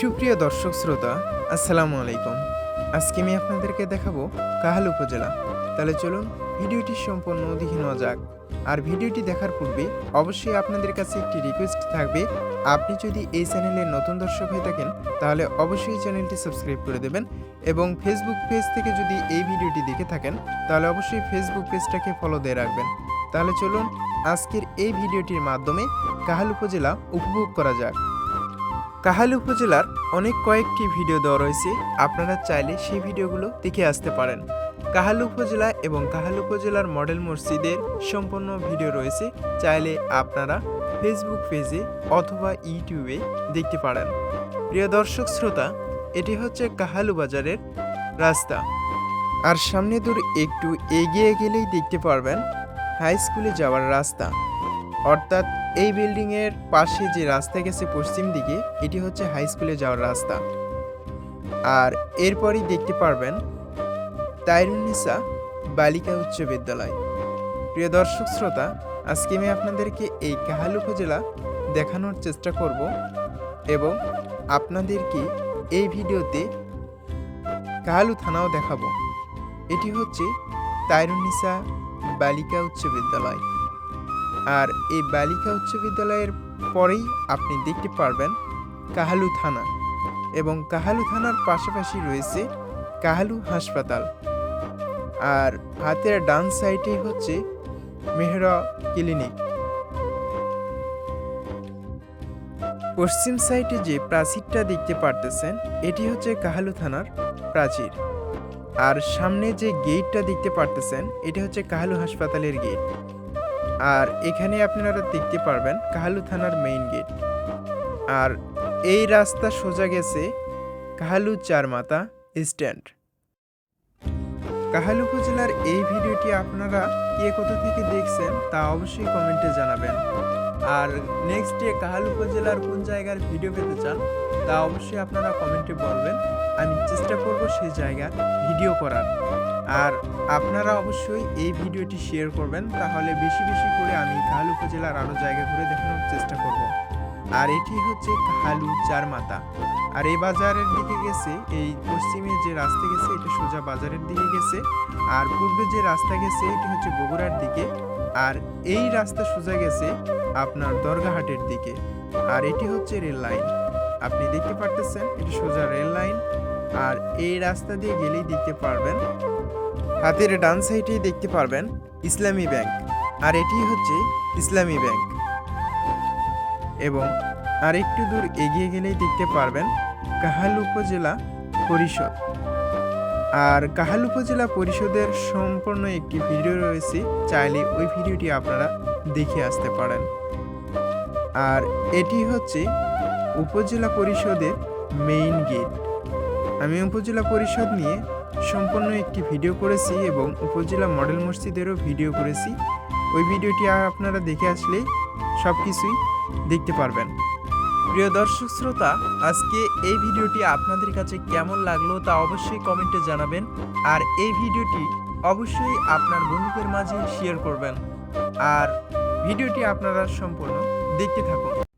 সুপ্রিয় দর্শক শ্রোতা, আসসালামু আলাইকুম। আজকে আমি আপনাদেরকে দেখাবো কাহাল উপজেলা। তাহলে চলুন ভিডিওটি সম্পূর্ণ দেখে নেওয়া যাক। আর ভিডিওটি দেখার পূর্বে অবশ্যই আপনাদের কাছে একটি রিকোয়েস্ট থাকবে, আপনি যদি এই চ্যানেলের নতুন দর্শক হয়ে থাকেন, তাহলে অবশ্যই চ্যানেলটি সাবস্ক্রাইব করে দেবেন এবং ফেসবুক পেজ থেকে যদি এই ভিডিওটি দেখে থাকেন, তাহলে অবশ্যই ফেসবুক পেজটাকে ফলো দিয়ে রাখবেন। তাহলে চলুন আজকের এই ভিডিওটির মাধ্যমে কাহাল উপজেলা উপভোগ করা যাক। কাহাল উপজেলার অনেক কয়েকটি ভিডিও দেওয়া রয়েছে, আপনারা চাইলে সেই ভিডিওগুলো দেখে আসতে পারেন। কাহাল উপজেলা এবং কাহাল উপজেলার মডেল মসজিদের সম্পূর্ণ ভিডিও রয়েছে, চাইলে আপনারা ফেসবুক পেজে অথবা ইউটিউবে দেখতে পারেন। প্রিয় দর্শক শ্রোতা, এটি হচ্ছে কাহালু বাজারের রাস্তা। আর সামনে দূর একটু এগিয়ে গেলেই দেখতে পারবেন হাই স্কুলে যাওয়ার রাস্তা। অর্থাৎ এই বিল্ডিংয়ের পাশে যে রাস্তা গেছে পশ্চিম দিকে, এটি হচ্ছে হাই স্কুলে যাওয়ার রাস্তা। আর এরপরই দেখতে পারবেন তাইরুন্নিসা বালিকা উচ্চ বিদ্যালয়। প্রিয় দর্শক শ্রোতা, আজকে আমি আপনাদেরকে এই কাহাল উপজেলা দেখানোর চেষ্টা করব এবং আপনাদেরকে এই ভিডিওতে কাহালু থানাও দেখাবো। এটি হচ্ছে তাইরুন্নিসা বালিকা উচ্চ বিদ্যালয়। আর এই বালিকা উচ্চ বিদ্যালয়ের পরেই আপনি দেখতে পারবেন কাহালু থানা এবং কাহালু থানার পাশাপাশি রয়েছে কাহালু হাসপাতাল। আর হাতের ডান সাইডে হচ্ছে মেহরা ক্লিনিক। পশ্চিম সাইডে যে প্রাচীরটা দেখতে পারতেছেন, এটি হচ্ছে কাহালু থানার প্রাচীর। আর সামনে যে গেটটা দেখতে পারতেছেন, এটি হচ্ছে কাহালু হাসপাতালের গেট। আর এখানে আপনারা দেখতে পারবেন কাহালু থানার মেইন গেট আর এই রাস্তা সোজা গেছে কাহালু চারমাতা স্ট্যান্ড কাহালু উপজেলার এই ভিডিওটি আপনারা কে কোথা থেকে দেখছেন তা অবশ্যই কমেন্টে জানাবেন। আর নেক্সট ডে কাহালু উপজেলার কোন জায়গার ভিডিও পেতে চান তা অবশ্যই আপনারা কমেন্টে বলবেন। চেষ্টা করব সেই জায়গার ভিডিও করার। আর আপনারা অবশ্যই এই ভিডিওটি শেয়ার করবেন, তাহলে বেশি বেশি করে আমি কাহালু উপজেলার আরও জায়গা ঘুরে দেখানোর চেষ্টা করব। আর এটি হচ্ছে কাহালু চার মাতা আর এই বাজারের দিকে গেছে, এই পশ্চিমে যে রাস্তা গেছে, এটা সোজা বাজারের দিকে গেছে। আর পূর্বে যে রাস্তা গেছে, এটি হচ্ছে বগুড়ার দিকে। আর এই রাস্তা সোজা গেছে আপনার দরগাহাটের দিকে। আর এটি হচ্ছে রেল লাইন। আপনি দেখতে পারতেছেন, এটি সোজা রেল লাইন। আর এই রাস্তা দিয়ে গেলেই দেখতে পারবেন, হাতের ডান সাইডেই দেখতে পারবেন ইসলামী ব্যাংক। আর এটি হচ্ছে ইসলামী ব্যাংক। এবং আর একটু দূর এগিয়ে গেলেই দেখতে পারবেন কাহাল উপজেলা পরিষদ। আর কাহাল উপজেলা পরিষদের সম্পূর্ণ একটি ভিডিও রয়েছে, চাইলে ওই ভিডিওটি আপনারা দেখে আসতে পারেন। আর এটি হচ্ছে উপজেলা পরিষদের মেইন গেট। আমি উপজেলা পরিষদ নিয়ে সম্পূর্ণ একটি ভিডিও করেছি এবং উপজেলা মডেল মসজিদেরও ভিডিও করেছি। ওই ভিডিওটি আপনারা দেখে আসলে সব কিছুই দেখতে পারবেন। প্রিয় দর্শক শ্রোতা, আজকে এই ভিডিওটি আপনাদের কাছে কেমন লাগল তা অবশ্যই কমেন্টে জানাবেন। আর এই ভিডিওটি অবশ্যই আপনার বন্ধুদের মাঝে শেয়ার করবেন। আর ভিডিওটি আপনারা সম্পূর্ণ দেখতে থাকুন।